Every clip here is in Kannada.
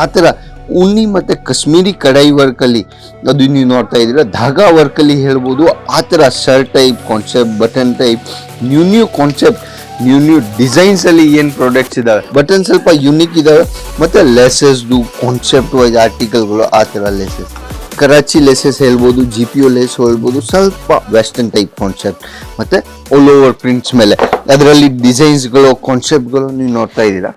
ಆ ಥರ ಉಣ್ಣಿ ಮತ್ತು ಕಾಶ್ಮೀರಿ ಕಡಾಯಿ ವರ್ಕಲ್ಲಿ ಅದು ನೀವು ನೋಡ್ತಾ ಇದ್ದೀರ, ಧಾಗಾ ವರ್ಕಲ್ಲಿ ಹೇಳ್ಬೋದು, ಆ ಥರ shirt type concept button type new new concept new new ಡಿಸೈನ್ಸಲ್ಲಿ ಏನು ಪ್ರಾಡಕ್ಟ್ಸ್ ಇದ್ದಾವೆ ಬಟನ್ ಸ್ವಲ್ಪ ಯುನಿಕ್ ಇದ್ದಾವೆ ಮತ್ತು ಲೆಸಸ್ದು ಕಾನ್ಸೆಪ್ಟ್ ವೈಸ್ ಆರ್ಟಿಕಲ್ಗಳು ಆ ಥರ ಲೆಸಸ್ ಕರಾಚಿ ಲೆಸಸ್ ಹೇಳ್ಬೋದು ಜಿ ಪಿ ಒ ಲೆಸ್ ಹೇಳ್ಬೋದು, ಸ್ವಲ್ಪ ವೆಸ್ಟರ್ನ್ ಟೈಪ್ ಕಾನ್ಸೆಪ್ಟ್ ಮತ್ತು ಆಲ್ ಓವರ್ ಪ್ರಿಂಟ್ಸ್ ಮೇಲೆ. ಅದರಲ್ಲಿ ಡಿಸೈನ್ಸ್ಗಳು ಕಾನ್ಸೆಪ್ಟ್ಗಳು ನೀವು ನೋಡ್ತಾ ಇದ್ದೀರಾ.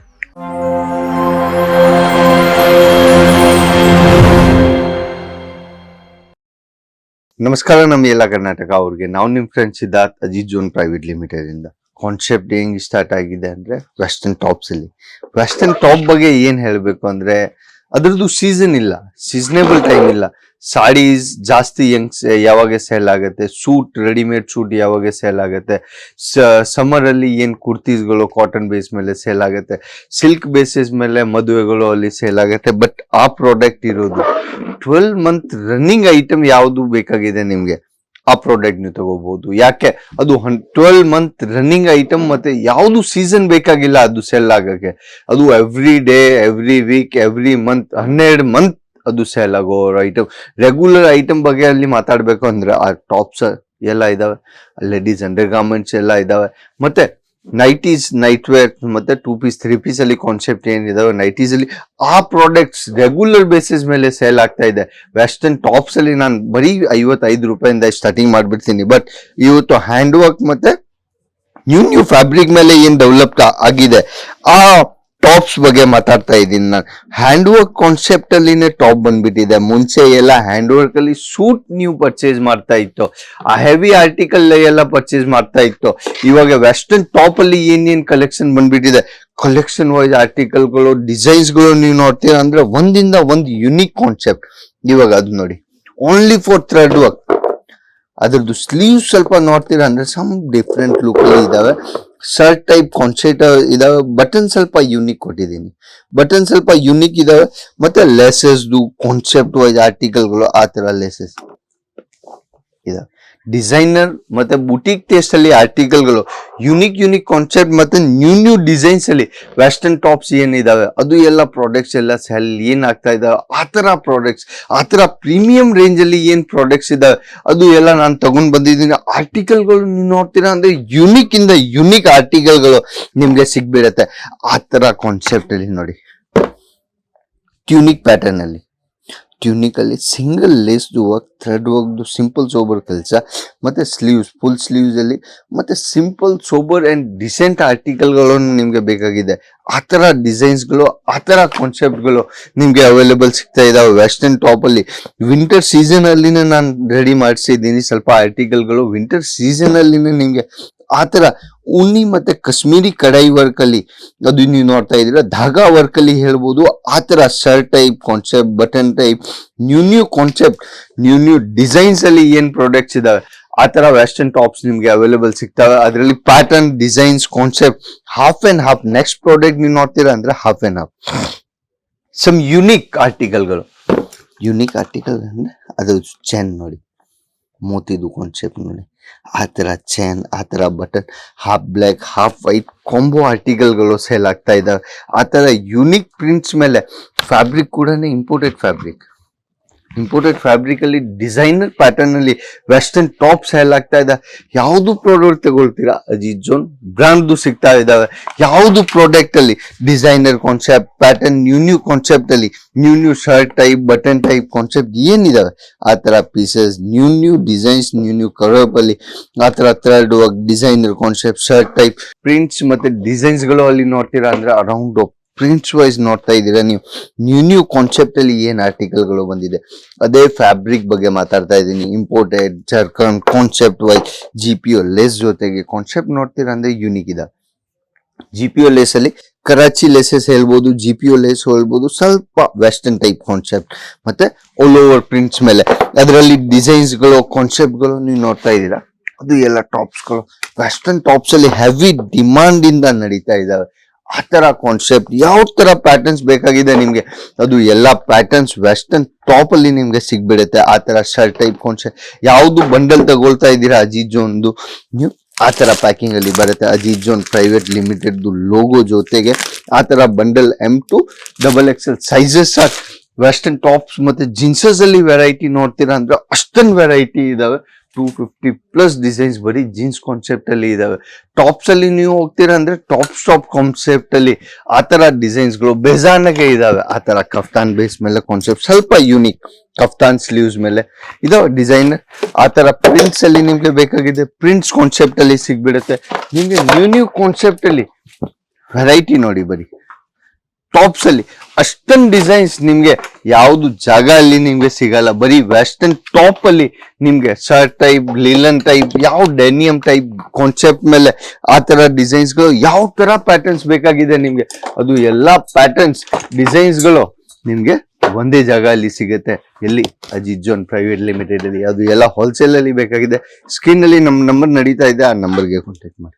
ನಮಸ್ಕಾರ ನಮ್ಮ ಎಲ್ಲ ಕರ್ನಾಟಕ. ಅವ್ರಿಗೆ ನಾವು ನಿಮ್ಮ friend Siddharth Ajit zone private limited ಇಂದ. ಕಾನ್ಸೆಪ್ಟ್ ಹೆಂಗ್ ಸ್ಟಾರ್ಟ್ ಆಗಿದೆ ಅಂದ್ರೆ ವೆಸ್ಟರ್ನ್ ಟಾಪ್ಸ್ ಅಲ್ಲಿ. ವೆಸ್ಟರ್ನ್ ಟಾಪ್ ಬಗ್ಗೆ ಏನ್ ಹೇಳ್ಬೇಕು ಅಂದ್ರೆ ಅದ್ರದ್ದು ಸೀಸನ್ ಇಲ್ಲ. ಸೀಸನೇಬಲ್ ಟೈಮ್ ಇಲ್ಲ. ಸಾಡೀಸ್ ಜಾಸ್ತಿ ಯಂಗ್ ಯಾವಾಗ ಸೇಲ್ ಆಗುತ್ತೆ? ಸೂಟ್ ರೆಡಿಮೇಡ್ ಸೂಟ್ ಯಾವಾಗ ಸೇಲ್ ಆಗುತ್ತೆ? ಸಮ್ಮರ್ ಅಲ್ಲಿ ಏನ್ ಕುರ್ತೀಸ್ಗಳು ಕಾಟನ್ ಬೇಸ್ ಮೇಲೆ ಸೇಲ್ ಆಗುತ್ತೆ? ಸಿಲ್ಕ್ ಬೇಸಿಸ್ ಮೇಲೆ ಮದುವೆಗಳು ಅಲ್ಲಿ ಸೇಲ್ ಆಗುತ್ತೆ. ಬಟ್ ಆ ಪ್ರಾಡಕ್ಟ್ ಇರೋದು ಟ್ವೆಲ್ ಮಂತ್ ರನ್ನಿಂಗ್ ಐಟಮ್ ಯಾವುದು ಬೇಕಾಗಿದೆ ನಿಮ್ಗೆ? ಆ ಪ್ರಾಡಕ್ಟ್ ನೀವು ತಗೋಬಹುದು. ಯಾಕೆ? ಅದು ಟ್ವೆಲ್ ಮಂತ್ ರನ್ನಿಂಗ್ ಐಟಮ್ ಮತ್ತೆ ಯಾವುದು ಸೀಸನ್ ಬೇಕಾಗಿಲ್ಲ ಅದು ಸೆಲ್ ಆಗಕ್ಕೆ. ಅದು every day every week every month ಹನ್ನೆರಡು ಮಂತ್ ಅದು ಸೆಲ್ ಆಗೋ ಐಟಮ್ ರೆಗ್ಯುಲರ್ ಐಟಮ್ ಬಗ್ಗೆ ಅಲ್ಲಿ ಮಾತಾಡ್ಬೇಕು ಅಂದ್ರೆ ಆ ಟಾಪ್ಸ್ ಎಲ್ಲ ಇದಾವೆ ಲೇಡೀಸ್ ಅಂಡರ್ ಗಾರ್ಮೆಂಟ್ಸ್ ಎಲ್ಲ ಇದಾವೆ. ಮತ್ತೆ ನೈಟೀಸ್ ನೈಟ್ ವೇರ್ ಮತ್ತೆ ಟೂ ಪೀಸ್, ತ್ರೀ ಪೀಸ್ ಅಲ್ಲಿ ಕಾನ್ಸೆಪ್ಟ್ ಏನಿದಾವೆ? ನೈಟೀಸ್ ಅಲ್ಲಿ ಆ ಪ್ರಾಡಕ್ಟ್ಸ್ ರೆಗ್ಯುಲರ್ ಬೇಸಿಸ್ ಮೇಲೆ ಸೇಲ್ ಆಗ್ತಾ ಇದೆ. ವೆಸ್ಟರ್ನ್ ಟಾಪ್ಸ್ ಅಲ್ಲಿ ನಾನು ಬರೀ ಐವತ್ತೈದು ರೂಪಾಯಿಂದ ಸ್ಟಾರ್ಟಿಂಗ್ ಮಾಡ್ಬಿಡ್ತೀನಿ. ಬಟ್ ಇವತ್ತು ಹ್ಯಾಂಡ್ ವರ್ಕ್ ಮತ್ತೆ ನ್ಯೂ ನ್ಯೂ ಫ್ಯಾಬ್ರಿಕ್ ಮೇಲೆ ಏನ್ ಡೆವಲಪ್ ಆಗಿದೆ? ಆ ಟಾಪ್ಸ್ ಬಗ್ಗೆ ಮಾತಾಡ್ತಾ ಇದ್ದೀನಿ ನಾನು. ಹ್ಯಾಂಡ್ ವರ್ಕ್ ಕಾನ್ಸೆಪ್ಟ್ ಅಲ್ಲಿನೇ ಟಾಪ್ ಬಂದ್ಬಿಟ್ಟಿದೆ. ಮುಂಚೆ ಎಲ್ಲ ಹ್ಯಾಂಡ್ ವರ್ಕ್ ಅಲ್ಲಿ ಸೂಟ್ ನೀವು ಪರ್ಚೇಸ್ ಮಾಡ್ತಾ ಇತ್ತು. ಆ ಹೆವಿ ಆರ್ಟಿಕಲ್ ಎಲ್ಲ ಪರ್ಚೇಸ್ ಮಾಡ್ತಾ ಇತ್ತು. ಇವಾಗ ವೆಸ್ಟರ್ನ್ ಟಾಪ್ ಅಲ್ಲಿ ಏನೇನ್ ಕಲೆಕ್ಷನ್ ಬಂದ್ಬಿಟ್ಟಿದೆ. ಕಲೆಕ್ಷನ್ ವೈಸ್ ಆರ್ಟಿಕಲ್ಗಳು ಡಿಸೈನ್ಸ್ಗಳು ನೀವು ನೋಡ್ತೀರ ಅಂದ್ರೆ ಒಂದಿಂದ ಒಂದು ಯುನೀಕ್ ಕಾನ್ಸೆಪ್ಟ್ ಇವಾಗ ಅದು ನೋಡಿ. ಓನ್ಲಿ ಫಾರ್ ಥ್ರೆಡ್ ವರ್ಕ್ ಅದ್ರದ್ದು ಸ್ಲೀವ್ ಸ್ವಲ್ಪ ನೋಡ್ತೀರಾ ಅಂದ್ರೆ ಸಮ್ ಡಿಫ್ರೆಂಟ್ ಲುಕ್ ಇದಾವೆ ಶರ್ಟ್ ಟೈಪ್ ಕಾನ್ಸೆಪ್ಟ್ ಇದಾವೆ. ಬಟನ್ ಸ್ವಲ್ಪ ಯುನಿಕ್ ಕೊಟ್ಟಿದ್ದೀನಿ. ಬಟನ್ ಸ್ವಲ್ಪ ಯುನಿಕ್ ಇದಾವೆ. ಮತ್ತೆ ಲೆಸಸ್ದು ಕಾನ್ಸೆಪ್ಟ್ ವೈಸ್ ಆರ್ಟಿಕಲ್ಗಳು ಆ ಥರ ಲೆಸಸ್ ಇದಾವೆ. ಡಿಸೈನರ್ ಮತ್ತೆ ಬುಟೀಕ್ ಟೇಸ್ಟ್ ಅಲ್ಲಿ ಆರ್ಟಿಕಲ್ಗಳು ಯುನಿಕ್ ಯುನಿಕ್ ಕಾನ್ಸೆಪ್ಟ್ ಮತ್ತೆ ನ್ಯೂ ನ್ಯೂ ಡಿಸೈನ್ಸ್ ಅಲ್ಲಿ ವೆಸ್ಟರ್ನ್ ಟಾಪ್ಸ್ ಏನಿದಾವೆ, ಅದು ಎಲ್ಲ ಪ್ರಾಡಕ್ಟ್ಸ್ ಎಲ್ಲ ಸೆಲ್ ಏನ್ ಆಗ್ತಾ ಇದಾವೆ ಆ ತರ ಪ್ರಾಡಕ್ಟ್ಸ್ ಆ ತರ ಪ್ರೀಮಿಯಂ ರೇಂಜ್ ಅಲ್ಲಿ ಏನ್ ಪ್ರಾಡಕ್ಟ್ಸ್ ಇದಾವೆ, ಅದು ಎಲ್ಲ ನಾನು ತಗೊಂಡ್ ಬಂದಿದ್ದೀನಿ. ಆರ್ಟಿಕಲ್ಗಳು ನೀವು ನೋಡ್ತೀರಾ ಅಂದ್ರೆ ಯುನಿಕ್ ಇಂದ ಯುನಿಕ್ ಆರ್ಟಿಕಲ್ಗಳು ನಿಮ್ಗೆ ಸಿಗ್ಬಿಡತ್ತೆ. ಆ ತರ ಕಾನ್ಸೆಪ್ಟ್ ಅಲ್ಲಿ ನೋಡಿ. ಟ್ಯೂನಿಕ್ ಪ್ಯಾಟರ್ನ್ ಅಲ್ಲಿ ಟ್ಯೂನಿಕ್ ಅಲ್ಲಿ single lace work thread work simple sober ಕೆಲಸ, ಮತ್ತೆ ಸ್ಲೀವ್ಸ್ ಫುಲ್ ಸ್ಲೀವ್ಸ್ ಅಲ್ಲಿ, ಮತ್ತೆ ಸಿಂಪಲ್ ಸೋಬರ್ ಅಂಡ್ ಡಿಸೆಂಟ್ ಆರ್ಟಿಕಲ್ಗಳು ನಿಮಗೆ ಬೇಕಾಗಿದೆ. ಆ ಥರ ಡಿಸೈನ್ಸ್ಗಳು ಆ ಥರ ಕಾನ್ಸೆಪ್ಟ್ಗಳು ನಿಮಗೆ ಅವೈಲೇಬಲ್ ಸಿಗ್ತಾ ಇದ್ದಾವೆ ವೆಸ್ಟರ್ನ್ ಟಾಪ್ ಅಲ್ಲಿ ವಿಂಟರ್ ಸೀಸನ್ ಅಲ್ಲಿನೇ ನಾನು ರೆಡಿ ಮಾಡಿಸಿದ್ದೀನಿ. ಸ್ವಲ್ಪ ಆರ್ಟಿಕಲ್ಗಳು ವಿಂಟರ್ ಸೀಸನ್ ನಿಮಗೆ ನಿಮ್ಗೆ ಆ ಥರ ಮತ್ತೆ ಕಾಶ್ಮೀರಿ ಕಡಾಯಿ ವರ್ಕ್ ಅಲ್ಲಿ, ಅದು ನೀವು ನೋಡ್ತಾ ಇದ್ದೀರಾ, ಧಾಗಾ ವರ್ಕ್ ಅಲ್ಲಿ ಹೇಳ್ಬೋದು, ಆ ತರ shirt type concept button type new new concept new new designs ಅಲ್ಲಿ ಏನ್ ಪ್ರಾಡಕ್ಟ್ಸ್ ಇದಾವೆ, ಆ ತರ ವೆಸ್ಟರ್ನ್ ಟಾಪ್ಸ್ ನಿಮ್ಗೆ ಅವೈಲೇಬಲ್ ಸಿಗ್ತಾವೆ. ಅದರಲ್ಲಿ pattern designs concept half and half next product ನೀವು ನೋಡ್ತೀರಾ ಅಂದ್ರೆ half and half some unique ಆರ್ಟಿಕಲ್ಗಳು unique article ಅಂದ್ರೆ ಅದು ಚೆನ್ ನೋಡಿ, ಮೋತಿದು ಕಾನ್ಸೆಪ್ಟ್ ನೋಡಿ. ಆ ಥರ ಚೈನ್ ಆ ಥರ button half black half white combo ಆರ್ಟಿಕಲ್ಗಳು sale ಆಗ್ತಾ ಇದ್ದಾವೆ. ಆ ಥರ ಯುನಿಕ್ ಪ್ರಿಂಟ್ಸ್ ಮೇಲೆ ಫ್ಯಾಬ್ರಿಕ್ ಕೂಡ ಇಂಪೋರ್ಟೆಡ್ ಫ್ಯಾಬ್ರಿಕ್ ಇಂಪೋರ್ಟೆಡ್ ಫ್ಯಾಬ್ರಿಕ್ ಅಲ್ಲಿ ಡಿಸೈನರ್ ಪ್ಯಾಟರ್ನ್ ಅಲ್ಲಿ ವೆಸ್ಟರ್ನ್ ಟಾಪ್ ಸೆಲ್ ಆಗ್ತಾ ಇದೆ. ಯಾವುದು ಪ್ರಾಡಕ್ಟ್ ತಗೊಳ್ತೀರಾ, ಅಜಿತ್ ಜೋನ್? ಸಿಗ್ತಾ ಇದಾವೆ. ಯಾವುದು ಪ್ರಾಡಕ್ಟ್ ಅಲ್ಲಿ? Designer concept pattern new new concept ಅಲ್ಲಿ. New new shirt type button type concept ಏನಿದಾವೆ? ಆ ತರ pieces new new designs new new colour ಅಲ್ಲಿ. ಆ ತರ thread designer concept shirt type prints ಮತ್ತೆ ಡಿಸೈನ್ಸ್ಗಳು ಅಲ್ಲಿ ನೋಡ್ತೀರಾ ಅಂದ್ರೆ ಅರೌಂಡ್ ಪ್ರಿಂಟ್ಸ್ ವೈಸ್ ನೋಡ್ತಾ ಇದ್ದೀರಾ? ನೀವು ನ್ಯೂ ನ್ಯೂ ಕಾನ್ಸೆಪ್ಟ್ ಅಲ್ಲಿ ಏನ್ ಆರ್ಟಿಕಲ್ಗಳು ಬಂದಿದೆ? ಅದೇ ಫ್ಯಾಬ್ರಿಕ್ ಬಗ್ಗೆ ಮಾತಾಡ್ತಾ ಇದ್ದೀನಿ. Imported jerkin concept wise G P O lace ಜೊತೆಗೆ ಕಾನ್ಸೆಪ್ಟ್ ನೋಡ್ತೀರಾ ಅಂದ್ರೆ ಯುನಿಕ್ ಇದೆ. ಜಿ ಪಿ ಒ ಲೇಸ್ ಅಲ್ಲಿ ಕರಾಚಿ ಲೇಸಸ್ ಹೇಳ್ಬೋದು ಜಿ ಪಿ ಒ ಲೆಸ್ ಹೇಳ್ಬೋದು, ಸ್ವಲ್ಪ ವೆಸ್ಟರ್ನ್ ಟೈಪ್ ಕಾನ್ಸೆಪ್ಟ್ ಮತ್ತೆ ಆಲ್ ಓವರ್ ಪ್ರಿಂಟ್ಸ್ ಮೇಲೆ. ಅದರಲ್ಲಿ ಡಿಸೈನ್ಸ್ಗಳು ಕಾನ್ಸೆಪ್ಟ್ಗಳು ನೀವು ನೋಡ್ತಾ ಇದ್ದೀರಾ? ಅದು ಎಲ್ಲ ಟಾಪ್ಸ್ಗಳು ವೆಸ್ಟರ್ನ್ ಟಾಪ್ಸ್ ಅಲ್ಲಿ ಹೆವಿ ಡಿಮಾಂಡ್ ಇಂದ ನಡೀತಾ ಇದಾವೆ ಆ ತರ ಕಾನ್ಸೆಪ್ಟ್ ಯಾವ ತರ ಪ್ಯಾಟರ್ನ್ಸ್ ಬೇಕಾಗಿದೆ ನಿಮಗೆ? ಅದು ಎಲ್ಲ ಪ್ಯಾಟರ್ನ್ಸ್ ವೆಸ್ಟರ್ನ್ ಟಾಪ್ ಅಲ್ಲಿ ನಿಮ್ಗೆ ಸಿಗ್ಬಿಡುತ್ತೆ. ಆ ತರ ಶರ್ಟ್ ಟೈಪ್ ಕಾನ್ಸೆಪ್ಟ್ ಯಾವ್ದು ಬಂಡಲ್ ತಗೊಳ್ತಾ ಇದ್ದೀರಾ ಅಜಿಜ್ ಜೋನ್ ನೀವು ಆ ತರ ಪ್ಯಾಕಿಂಗ್ ಅಲ್ಲಿ ಬರುತ್ತೆ. Ajit zone private limited logo ಜೊತೆಗೆ ಆ ತರ bundle M to double X L sizes western tops ಮತ್ತೆ ಜೀನ್ಸಸ್ ಅಲ್ಲಿ ವೆರೈಟಿ ನೋಡ್ತೀರಾ ಅಂದ್ರೆ ಅಷ್ಟೊಂದು ವೆರೈಟಿ ಇದಾವೆ. ಟೂ ಫಿಫ್ಟಿ ಪ್ಲಸ್ ಡಿಸೈನ್ಸ್ ಬರೀ ಜೀನ್ಸ್ ಕಾನ್ಸೆಪ್ಟ್ ಅಲ್ಲಿ ಇದಾವೆ. ಟಾಪ್ಸ್ ಅಲ್ಲಿ ನೀವು ಹೋಗ್ತೀರಾ ಅಂದ್ರೆ ಟಾಪ್ ಸ್ಟಾಪ್ ಕಾನ್ಸೆಪ್ಟ್ ಅಲ್ಲಿ ಆ ತರ ಡಿಸೈನ್ಸ್ಗಳು ಬೇಜಾನಾಗೆ ಇದಾವೆ. ಆ ತರ ಕಫ್ತಾನ್ ಬೇಸ್ ಮೇಲೆ ಕಾನ್ಸೆಪ್ಟ್ ಸ್ವಲ್ಪ ಯೂನಿಕ್ ಕಫ್ತಾನ್ ಸ್ಲೀವ್ಸ್ ಮೇಲೆ. ಇದಾವೆ ಡಿಸೈನ್ ಆ ತರ ಪ್ರಿಂಟ್ಸ್ ಅಲ್ಲಿ ನಿಮ್ಗೆ ಬೇಕಾಗಿದೆ. ಪ್ರಿಂಟ್ಸ್ ಕಾನ್ಸೆಪ್ಟ್ ಅಲ್ಲಿ ಸಿಗ್ಬಿಡುತ್ತೆ. ನಿಮ್ಗೆ ನ್ಯೂ ನ್ಯೂ ಕಾನ್ಸೆಪ್ಟ್ ಅಲ್ಲಿ ವೆರೈಟಿ ನೋಡಿ ಬರೀ. ಟಾಪ್ಸ್ ಅಲ್ಲಿ. ಅಷ್ಟೊಂದು ಡಿಸೈನ್ಸ್ ನಿಮ್ಗೆ ಯಾವ್ದು ಜಾಗ ಅಲ್ಲಿ ನಿಮ್ಗೆ ಸಿಗಲ್ಲ. ಬರೀ ವೆಸ್ಟರ್ನ್ ಟಾಪ್ ಅಲ್ಲಿ ನಿಮ್ಗೆ ಶರ್ಟ್ ಟೈಪ್ ಲಿಲನ್ ಟೈಪ್ ಯಾವ ಡೆನಿಯಂ ಟೈಪ್ ಕಾನ್ಸೆಪ್ಟ್ ಮೇಲೆ ಆ ತರ ಡಿಸೈನ್ಸ್ಗಳು ಯಾವ ತರ ಪ್ಯಾಟರ್ನ್ಸ್ ಬೇಕಾಗಿದೆ ನಿಮ್ಗೆ? ಅದು ಎಲ್ಲಾ ಪ್ಯಾಟರ್ನ್ಸ್ ಡಿಸೈನ್ಸ್ಗಳು ನಿಮ್ಗೆ ಒಂದೇ ಜಾಗ ಅಲ್ಲಿ ಸಿಗುತ್ತೆ. ಎಲ್ಲಿ? ಅಜಿತ್ ಜೋನ್ ಪ್ರೈವೇಟ್ ಲಿಮಿಟೆಡ್ ಅಲ್ಲಿ. ಅದು ಎಲ್ಲ ಹೋಲ್ಸೇಲ್ ಅಲ್ಲಿ ಬೇಕಾಗಿದೆ. ಸ್ಕ್ರೀನ್ ಅಲ್ಲಿ ನಮ್ಮ ನಂಬರ್ ನಡೀತಾ ಇದೆ. ಆ ನಂಬರ್ಗೆ ಕಾಂಟ್ಯಾಕ್ಟ್ ಮಾಡಿ.